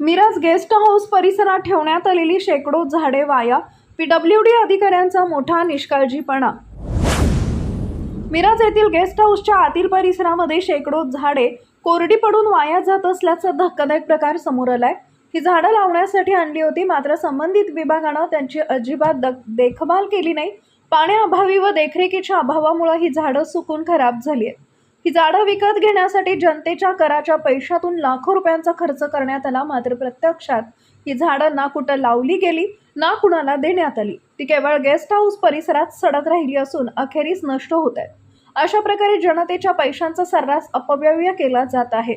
Miraj guest house परिसरात ठेवण्यात आलेली शेकडो झाडे वाया. पीडब्ल्यू डी अधिकाऱ्यांचा मोठा निष्काळजीपणा. मिरज येथील गेस्ट हाऊसच्या आतील परिसरामध्ये शेकडो झाडे कोरडी पडून वाया जात असल्याचा धक्कादायक प्रकार समोर आलाय. ही झाडं लावण्यासाठी आणली होती मात्र संबंधित विभागानं त्यांची अजिबात देखभाल केली नाही. पाण्याअभावी व देखरेखीच्या अभावामुळे ही झाडं सुकून खराब झाली आहेत. ही झाडं विकत घेण्यासाठी जनतेच्या कराच्या पैशातून लाखो रुपयांचा खर्च करण्यात आला. मात्र प्रत्यक्षात ही झाडं ना कुठं लावली गेली ना कुणाला देण्यात आली. ती केवळ गेस्ट हाऊस परिसरात सडत राहिली असून अखेरीस नष्ट होत आहेत. अशा प्रकारे जनतेच्या पैशांचा सर्रास अपव्यय केला जात आहे.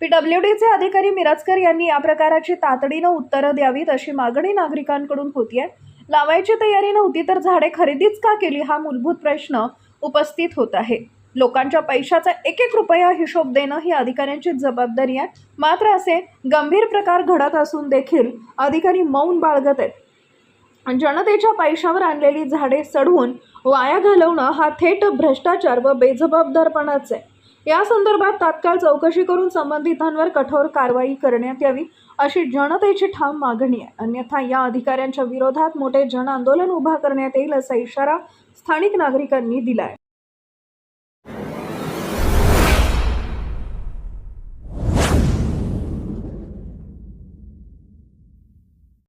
पीडब्ल्यूडीचे अधिकारी मिरजकर यांनी या प्रकाराची तातडीनं उत्तरं द्यावीत अशी मागणी नागरिकांकडून होती आहे लावायची तयारी नव्हती तर झाडे खरेदीच का केली हा मूलभूत प्रश्न उपस्थित होत आहे. लोकांच्या पैशाचा एक एक रुपया हिशोब देणं ही अधिकाऱ्यांची जबाबदारी आहे. मात्र असे गंभीर प्रकार घडत असून देखील अधिकारी मौन बाळगत आहेत. जनतेच्या पैशावर आणलेली झाडे सडवून वाया घालवणं हा थेट भ्रष्टाचार व बेजबाबदारपणाच आहे. या संदर्भात तात्काळ चौकशी करून संबंधितांवर कठोर कारवाई करण्यात यावी अशी जनतेची ठाम मागणी आहे. अन्यथा या अधिकाऱ्यांच्या विरोधात मोठे जन आंदोलन उभा करण्यात येईल असा इशारा स्थानिक नागरिकांनी दिलाय.